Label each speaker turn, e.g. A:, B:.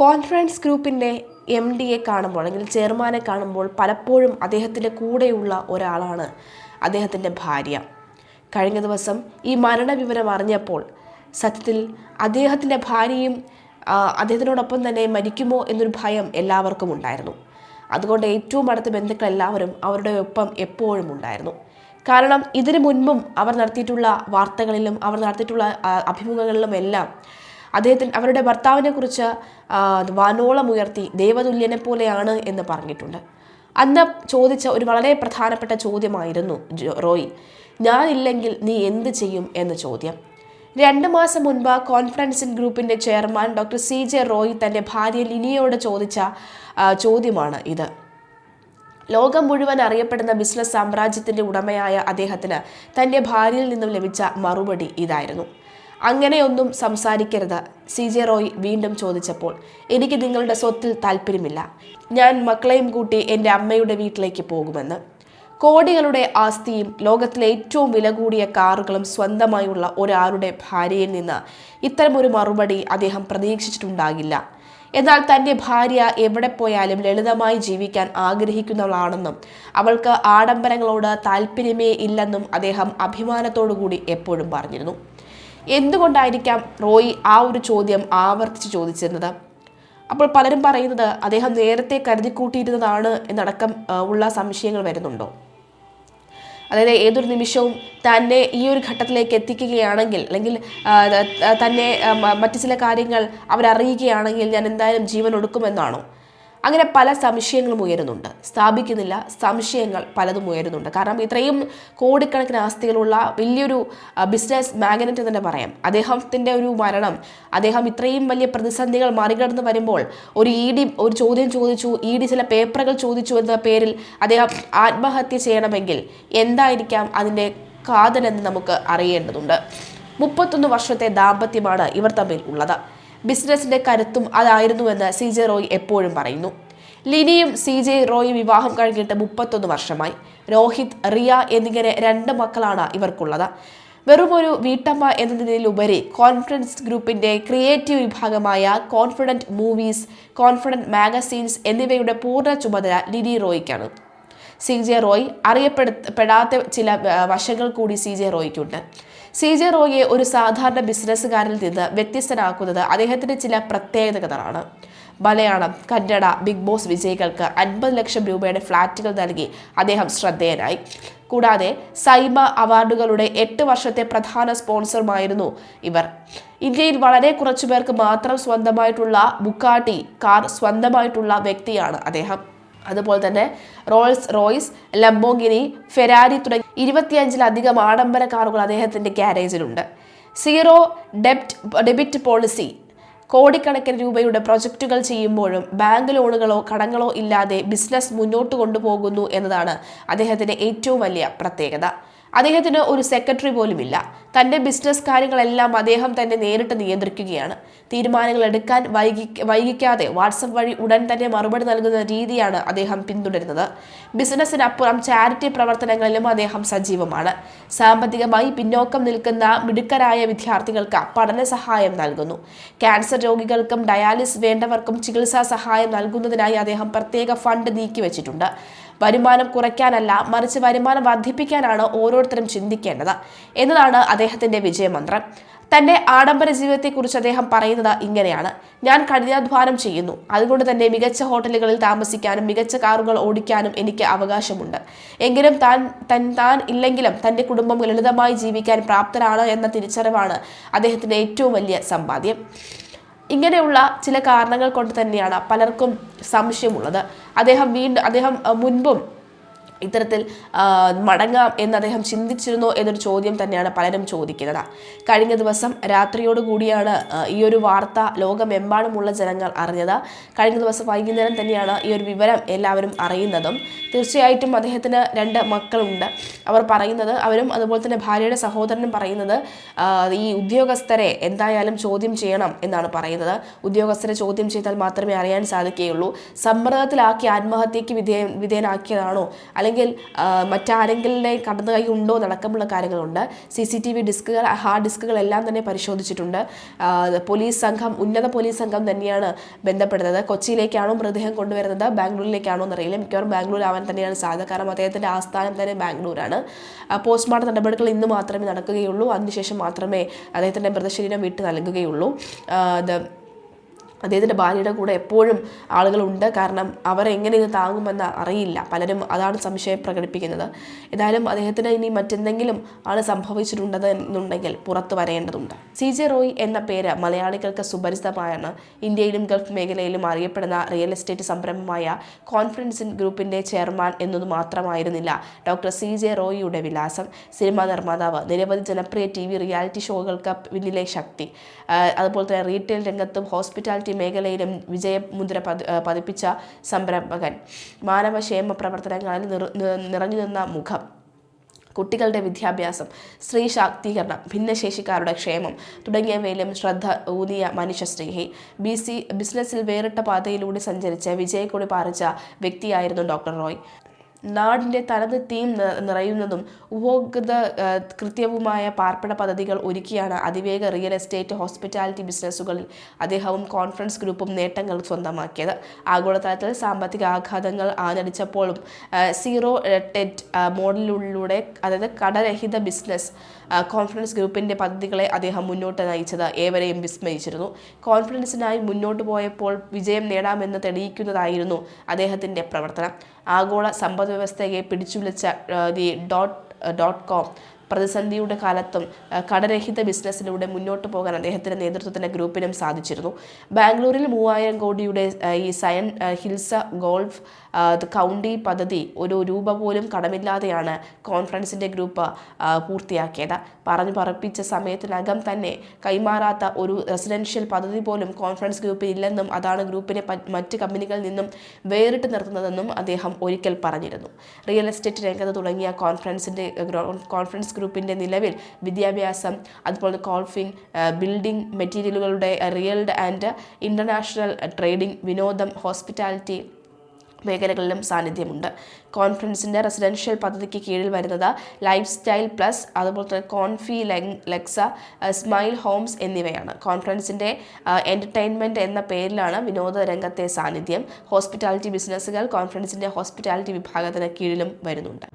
A: Conference ഗ്രൂപ്പിന്റെ M ഡിയെ കാണുമ്പോൾ അല്ലെങ്കിൽ ചെയർമാനെ കാണുമ്പോൾ പലപ്പോഴും അദ്ദേഹത്തിന്റെ കൂടെയുള്ള ഒരാളാണ് അദ്ദേഹത്തിന്റെ ഭാര്യ. കഴിഞ്ഞ ദിവസം ഈ മരണവിവരം അറിഞ്ഞപ്പോൾ സത്യത്തിൽ അദ്ദേഹത്തിന്റെ ഭാര്യയും അദ്ദേഹത്തിനോടൊപ്പം തന്നെ മരിക്കുമോ എന്നൊരു ഭയം എല്ലാവർക്കും ഉണ്ടായിരുന്നു. അതുകൊണ്ട് ഏറ്റവും അടുത്ത ബന്ധുക്കൾ എല്ലാവരും അവരുടെ ഒപ്പം എപ്പോഴും ഉണ്ടായിരുന്നു. കാരണം ഇതിനു മുൻപും അവർ നടത്തിയിട്ടുള്ള വാർത്തകളിലും അവർ നടത്തിയിട്ടുള്ള അഭിമുഖങ്ങളിലും എല്ലാം അദ്ദേഹത്തിന് അവരുടെ ഭർത്താവിനെ കുറിച്ച് വാനോളം ഉയർത്തി ദേവതുല്യനെ പോലെയാണ് എന്ന് പറഞ്ഞിട്ടുണ്ട്. അന്ന് ചോദിച്ച ഒരു വളരെ പ്രധാനപ്പെട്ട ചോദ്യമായിരുന്നു റോയ് ഞാൻ ഇല്ലെങ്കിൽ നീ എന്ത് ചെയ്യും? എന്ന ചോദ്യം. രണ്ട് മാസം മുൻപ് കോൺഫറൻസിംഗ് ഗ്രൂപ്പിന്റെ chairman doctor C J Roy തന്റെ ഭാര്യ ലിനിയോട് ചോദിച്ച ചോദ്യമാണ് ഇത്. ലോകം മുഴുവൻ അറിയപ്പെടുന്ന ബിസിനസ് സാമ്രാജ്യത്തിന്റെ ഉടമയായ അദ്ദേഹത്തിന് തന്റെ ഭാര്യയിൽ നിന്നും ലഭിച്ച മറുപടി ഇതായിരുന്നു. അങ്ങനെയൊന്നും സംസാരിക്കരുത്. സി ജെ റോയ് വീണ്ടും ചോദിച്ചപ്പോൾ എനിക്ക് നിങ്ങളുടെ സ്വത്തിൽ താല്പര്യമില്ല. ഞാൻ മക്കളെയും കൂട്ടി എന്റെ അമ്മയുടെ വീട്ടിലേക്ക് പോകുമെന്ന്. കോടികളുടെ ആസ്തിയും ലോകത്തിലെ ഏറ്റവും വില കൂടിയ കാറുകളും സ്വന്തമായുള്ള ഒരാളുടെ ഭാര്യയിൽ നിന്ന് ഇത്തരമൊരു മറുപടി അദ്ദേഹം പ്രതീക്ഷിച്ചിട്ടുണ്ടാകില്ല. എന്നാൽ തന്റെ ഭാര്യ എവിടെ പോയാലും ലളിതമായി ജീവിക്കാൻ ആഗ്രഹിക്കുന്നവളാണെന്നും അവൾക്ക് ആഡംബരങ്ങളോട് താല്പര്യമേ ഇല്ലെന്നും അദ്ദേഹം അഭിമാനത്തോടു കൂടി എപ്പോഴും പറഞ്ഞിരുന്നു. എന്തുകൊണ്ടായിരിക്കാം റോയ് ആ ഒരു ചോദ്യം ആവർത്തിച്ച് ചോദിച്ചിരുന്നത്? അപ്പോൾ പലരും പറയുന്നത് അദ്ദേഹം നേരത്തെ കരുതിക്കൂട്ടിയിരുന്നതാണ് എന്നടക്കം ഉള്ള സംശയങ്ങൾ വരുന്നുണ്ടോ? അതായത് ഏതൊരു നിമിഷവും തന്നെ ഈ ഒരു ഘട്ടത്തിലേക്ക് എത്തിക്കുകയാണെങ്കിൽ അല്ലെങ്കിൽ തന്നെ മറ്റു ചില കാര്യങ്ങൾ അവരറിയുകയാണെങ്കിൽ ഞാൻ എന്തായാലും ജീവൻ ഒടുക്കുമെന്നാണോ അങ്ങനെ പല സംശയങ്ങളും ഉയരുന്നുണ്ട്. സ്ഥാപിക്കുന്നില്ല സംശയങ്ങൾ പലതും ഉയരുന്നുണ്ട്. കാരണം ഇത്രയും കോടിക്കണക്കിന് ആസ്തികളുള്ള വലിയൊരു ബിസിനസ് മാഗ്നറ്റ് തന്നെ പറയാം. അദ്ദേഹത്തിന്റെ ഒരു മരണം അദ്ദേഹം ഇത്രയും വലിയ പ്രതിസന്ധികൾ മറികടന്ന് വരുമ്പോൾ ഒരു ഇ ഡി ഒരു ചോദ്യം ചോദിച്ചു ഇ ഡി ചില പേപ്പറുകൾ ചോദിച്ചു എന്ന പേരിൽ അദ്ദേഹം ആത്മഹത്യ ചെയ്യണമെങ്കിൽ എന്തായിരിക്കാം അതിന്റെ കാതലെന്ന് നമുക്ക് അറിയേണ്ടതുണ്ട്. മുപ്പത്തൊന്ന് വർഷത്തെ ദാമ്പത്യമാണ് ഇവർ തമ്മിൽ ഉള്ളത്. ബിസിനസിന്റെ കരുത്തും അതായിരുന്നുവെന്ന് സി ജെ റോയ് എപ്പോഴും പറയുന്നു. ലിനിയും സി ജെ റോയും വിവാഹം കഴിഞ്ഞിട്ട് മുപ്പത്തൊന്ന് വർഷമായി. രോഹിത് റിയ എന്നിങ്ങനെ രണ്ട് മക്കളാണ് ഇവർക്കുള്ളത്. വെറുമൊരു ഒരു വീട്ടമ്മ എന്നതിലുപരി കോൺഫിഡൻസ് ഗ്രൂപ്പിന്റെ ക്രിയേറ്റീവ് വിഭാഗമായ കോൺഫിഡന്റ് മൂവീസ് കോൺഫിഡന്റ് മാഗസീൻസ് എന്നിവയുടെ പൂർണ ചുമതല ലിനി റോയ്ക്കാണ്. സി ജെ റോയ് അറിയപ്പെടുത്തപ്പെടാത്ത ചില വശങ്ങൾ കൂടി സി ജെ റോയ്ക്കുണ്ട്. സി ജെ റോയിയെ ഒരു സാധാരണ ബിസിനസ്സുകാരിൽ നിന്ന് വ്യത്യസ്തനാക്കുന്നത് അദ്ദേഹത്തിന്റെ ചില പ്രത്യേകതകളാണ്. മലയാളം കന്നഡ ബിഗ് ബോസ് വിജയികൾക്ക് അൻപത് ലക്ഷം രൂപയുടെ ഫ്ലാറ്റുകൾ നൽകി അദ്ദേഹം ശ്രദ്ധേയനായി. കൂടാതെ സൈമ അവാർഡുകളുടെ എട്ട് വർഷത്തെ പ്രധാന സ്പോൺസറുമായിരുന്നു ഇവർ. ഇന്ത്യയിൽ വളരെ കുറച്ചു പേർക്ക് മാത്രം സ്വന്തമായിട്ടുള്ള ബുക്കാട്ടി കാർ സ്വന്തമായിട്ടുള്ള വ്യക്തിയാണ് അദ്ദേഹം. അതുപോലെ തന്നെ റോൾസ് റോയ്സ് ലംബോഗിനി ഫെരാരി തുടങ്ങി ഇരുപത്തിയഞ്ചിലധികം ആഡംബര കാറുകൾ അദ്ദേഹത്തിന്റെ ഗ്യാരേജിലുണ്ട് സീറോ ഡെപ്റ്റ് ഡെബിറ്റ് പോളിസി കോടിക്കണക്കിന് രൂപയുടെ പ്രൊജക്റ്റുകൾ ചെയ്യുമ്പോഴും ബാങ്ക് ലോണുകളോ കടങ്ങളോ ഇല്ലാതെ ബിസിനസ് മുന്നോട്ട് കൊണ്ടുപോകുന്നു എന്നതാണ് അദ്ദേഹത്തിന്റെ ഏറ്റവും വലിയ പ്രത്യേകത. അദ്ദേഹത്തിന് ഒരു സെക്രട്ടറി പോലുമില്ല. തന്റെ ബിസിനസ് കാര്യങ്ങളെല്ലാം അദ്ദേഹം തന്നെ നേരിട്ട് നിയന്ത്രിക്കുകയാണ്. തീരുമാനങ്ങൾ എടുക്കാൻ വൈകി വൈകിക്കാതെ വാട്സപ്പ് വഴി ഉടൻ തന്നെ മറുപടി നൽകുന്ന രീതിയാണ് അദ്ദേഹം പിന്തുടരുന്നത്. ബിസിനസ്സിനപ്പുറം ചാരിറ്റി പ്രവർത്തനങ്ങളിലും അദ്ദേഹം സജീവമാണ്. സാമ്പത്തികമായി പിന്നോക്കം നിൽക്കുന്ന മിടുക്കരായ വിദ്യാർത്ഥികൾക്ക് പഠന സഹായം നൽകുന്നു. ക്യാൻസർ രോഗികൾക്കും ഡയാലിസ് വേണ്ടവർക്കും ചികിത്സാ സഹായം നൽകുന്നതിനായി അദ്ദേഹം പ്രത്യേക ഫണ്ട് നീക്കിവെച്ചിട്ടുണ്ട്. വരുമാനം കുറയ്ക്കാനല്ല മറിച്ച് വരുമാനം വർദ്ധിപ്പിക്കാനാണ് ഓരോരുത്തരും ചിന്തിക്കേണ്ടത് എന്നതാണ് അദ്ദേഹത്തിന്റെ വിജയമന്ത്രം. തന്റെ ആഡംബര ജീവിതത്തെക്കുറിച്ച് അദ്ദേഹം പറയുന്നത് ഇങ്ങനെയാണ്. ഞാൻ കഠിനാധ്വാനം ചെയ്യുന്നു. അതുകൊണ്ട് തന്നെ മികച്ച ഹോട്ടലുകളിൽ താമസിക്കാനും മികച്ച കാറുകൾ ഓടിക്കാനും എനിക്ക് അവകാശമുണ്ട്. എങ്കിലും താൻ തൻ താൻ ഇല്ലെങ്കിലും തന്റെ കുടുംബം ലളിതമായി ജീവിക്കാൻ പ്രാപ്തരാണ് എന്ന തിരിച്ചറിവാണ് അദ്ദേഹത്തിന്റെ ഏറ്റവും വലിയ സമ്പാദ്യം. ഇങ്ങനെയുള്ള ചില കാരണങ്ങൾ കൊണ്ട് തന്നെയാണ് പലർക്കും സംശയമുള്ളത്. അദ്ദേഹം വീണ്ടും അദ്ദേഹം മുൻപും ഇത്തരത്തിൽ മടങ്ങാം എന്ന് അദ്ദേഹം ചിന്തിച്ചിരുന്നോ എന്നൊരു ചോദ്യം തന്നെയാണ് പലരും ചോദിക്കുന്നത്. കഴിഞ്ഞ ദിവസം രാത്രിയോട് കൂടിയാണ് ആ, ഈ ഒരു വാർത്ത ലോകമെമ്പാടുമുള്ള ജനങ്ങൾ അറിഞ്ഞത്. കഴിഞ്ഞ ദിവസം വൈകുന്നേരം തന്നെയാണ് ഈ ഒരു വിവരം എല്ലാവരും അറിയുന്നതും. തീർച്ചയായിട്ടും അദ്ദേഹത്തിന് രണ്ട് മക്കളുണ്ട്. അവർ പറയുന്നത് അവരും അതുപോലെ തന്നെ ഭാര്യയുടെ സഹോദരനും പറയുന്നത് ഈ ഉദ്യോഗസ്ഥരെ എന്തായാലും ചോദ്യം ചെയ്യണം എന്നാണ് പറയുന്നത്. ഉദ്യോഗസ്ഥരെ ചോദ്യം ചെയ്താൽ മാത്രമേ അറിയാൻ സാധിക്കുകയുള്ളൂ. സമ്മർദ്ദത്തിലാക്കി ആത്മഹത്യക്ക് വിധേയ വിധേയനാക്കിയതാണോ? അല്ലെങ്കിൽ അല്ലെങ്കിൽ മറ്റാരെങ്കിലും കടന്നു കൈ ഉണ്ടോ നടക്കമുള്ള കാര്യങ്ങളുണ്ട്. സി സി ടി വി ഡിസ്കുകൾ ഹാർഡ് ഡിസ്കുകളെല്ലാം തന്നെ പരിശോധിച്ചിട്ടുണ്ട്. പോലീസ് സംഘം ഉന്നത പോലീസ് സംഘം തന്നെയാണ് ബന്ധപ്പെടുന്നത്. കൊച്ചിയിലേക്കാണോ മൃതദേഹം കൊണ്ടുവരുന്നത്? ബാംഗ്ലൂരിലേക്കാണോ എന്നറിയില്ല. മിക്കവാറും ബാംഗ്ലൂർ ആവാൻ തന്നെയാണ് സാധ്യത. കാരണം അദ്ദേഹത്തിന്റെ ആസ്ഥാനം തന്നെ ബാംഗ്ലൂരാണ്. പോസ്റ്റ്മോർട്ടം നടപടികൾ ഇന്ന് മാത്രമേ നടക്കുകയുള്ളൂ. അതിനുശേഷം മാത്രമേ അദ്ദേഹത്തിന്റെ മൃതശരീരം വീട്ടിൽ നൽകുകയുള്ളൂ. അദ്ദേഹത്തിന്റെ ഭാര്യയുടെ കൂടെ എപ്പോഴും ആളുകളുണ്ട്. കാരണം അവർ എങ്ങനെ ഇത് താങ്ങുമെന്ന് അറിയില്ല. പലരും അതാണ് സംശയം പ്രകടിപ്പിക്കുന്നത്. ഏതായാലും അദ്ദേഹത്തിന് ഇനി മറ്റെന്തെങ്കിലും ആണ് സംഭവിച്ചിട്ടുണ്ടത് എന്നുണ്ടെങ്കിൽ പുറത്തു വരേണ്ടതുണ്ട്. സി ജെ റോയ് എന്ന പേര് മലയാളികൾക്ക് സുപരിചിതമായാണ് ഇന്ത്യയിലും ഗൾഫ് മേഖലയിലും അറിയപ്പെടുന്ന റിയൽ എസ്റ്റേറ്റ് സംരംഭമായ കോൺഫിഡൻസിൻ ഗ്രൂപ്പിന്റെ ചെയർമാൻ എന്നത് മാത്രമായിരുന്നില്ല. ഡോക്ടർ സി ജെ റോയിയുടെ വിലാസം. സിനിമാ നിർമ്മാതാവ്. നിരവധി ജനപ്രിയ ടി വി റിയാലിറ്റി ഷോകൾക്ക് പിന്നിലെ ശക്തി. അതുപോലെ തന്നെ റീറ്റെയിൽ രംഗത്തും ഹോസ്പിറ്റാലിറ്റി മേഖലയിലും വിജയമുദ്ര പതിപ്പിച്ച സംരംഭകൻ. മാനവക്ഷേമ പ്രവർത്തനങ്ങളിൽ നിറ- നിറഞ്ഞു നിന്ന മുഖം. കുട്ടികളുടെ വിദ്യാഭ്യാസം സ്ത്രീ ശാക്തീകരണം ഭിന്നശേഷിക്കാരുടെ ക്ഷേമം തുടങ്ങിയവയിലും ശ്രദ്ധ ഊന്നിയ മനുഷ്യസ്നേഹി. ബി സി ബിസിനസ്സിൽ വേറിട്ട പാതയിലൂടെ സഞ്ചരിച്ച വിജയക്കൊടി പാറിച്ച വ്യക്തിയായിരുന്നു ഡോക്ടർ റോയ്. നാടിന്റെ തനത് തീം നിറയുന്നതും ഉപഭോക്തൃ കൃത്യവുമായ പാർപ്പിട പദ്ധതികൾ ഒരുക്കിയാണ് അതിവേഗ റിയൽ എസ്റ്റേറ്റ് ഹോസ്പിറ്റാലിറ്റി ബിസിനസ്സുകളിൽ അദ്ദേഹവും കോൺഫറൻസ് ഗ്രൂപ്പും നേട്ടങ്ങൾ സ്വന്തമാക്കിയത്. ആഗോളതലത്തിൽ സാമ്പത്തിക ആഘാതങ്ങൾ ആഞ്ഞടിച്ചപ്പോഴും സീറോ ടെറ്റ് മോഡലിലൂടെ അതായത് കടരഹിത ബിസിനസ് കോൺഫിഡൻസ് ഗ്രൂപ്പിന്റെ പദ്ധതികളെ അദ്ദേഹം മുന്നോട്ട് നയിച്ചത് ഏവരെയും വിസ്മയിച്ചിരുന്നു. കോൺഫറൻസിനായി മുന്നോട്ട് പോയപ്പോൾ വിജയം നേടാമെന്ന് തെളിയിക്കുന്നതായിരുന്നു അദ്ദേഹത്തിന്റെ പ്രവർത്തനം. ആഗോള സമ്പദ് വ്യവസ്ഥയെ പിടിച്ചുലച്ച ദി ഡോട്ട് ഡോട്ട് കോം. പ്രതിസന്ധിയുടെ കാലത്തും കടരഹിത ബിസിനസ്സിലൂടെ മുന്നോട്ട് പോകാൻ അദ്ദേഹത്തിന്റെ നേതൃത്വത്തിന്റെ ഗ്രൂപ്പിനും സാധിച്ചിരുന്നു. ബാംഗ്ലൂരിൽ മൂവായിരം കോടിയുടെ ഈ സയൻ ഹിൽസ ഗോൾഫ് കൗണ്ടി പദ്ധതി ഒരു രൂപ പോലും കടമില്ലാതെയാണ് കോൺഫറൻസിന്റെ ഗ്രൂപ്പ് പൂർത്തിയാക്കിയത്. പറഞ്ഞു പറപ്പിച്ച സമയത്തിനകം തന്നെ കൈമാറാത്ത ഒരു റെസിഡൻഷ്യൽ പദ്ധതി പോലും കോൺഫറൻസ് ഗ്രൂപ്പിൽ ഇല്ലെന്നും അതാണ് ഗ്രൂപ്പിനെ മറ്റ് കമ്പനികളിൽ നിന്നും വേറിട്ട് നിർത്തുന്നതെന്നും അദ്ദേഹം ഒരിക്കൽ പറഞ്ഞിരുന്നു. റിയൽ എസ്റ്റേറ്റ് രംഗത്ത് തുടങ്ങിയ കോൺഫറൻസിന്റെ കോൺഫറൻസ് ഗ്രൂപ്പിന്റെ നിലവിൽ വിദ്യാഭ്യാസം അതുപോലെ കോൾഫിംഗ് ബിൽഡിംഗ് മെറ്റീരിയലുകളുടെ റിയൽഡ് ആൻഡ് ഇന്റർനാഷണൽ ട്രേഡിംഗ് വിനോദം ഹോസ്പിറ്റാലിറ്റി മേഖലകളിലും സാന്നിധ്യമുണ്ട്. കോൺഫറൻസിന്റെ റെസിഡൻഷ്യൽ പദ്ധതിക്ക് കീഴിൽ വരുന്നത് ലൈഫ് സ്റ്റൈൽ പ്ലസ് അതുപോലെ തന്നെ കോൺഫി ലെക്സ സ്മൈൽ ഹോംസ് എന്നിവയാണ്. കോൺഫറൻസിന്റെ എന്റർടൈൻമെന്റ് എന്ന പേരിലാണ് വിനോദ രംഗത്തെ സാന്നിധ്യം. ഹോസ്പിറ്റാലിറ്റി ബിസിനസ്സുകൾ കോൺഫറൻസിന്റെ ഹോസ്പിറ്റാലിറ്റി വിഭാഗത്തിന് കീഴിലും വരുന്നുണ്ട്.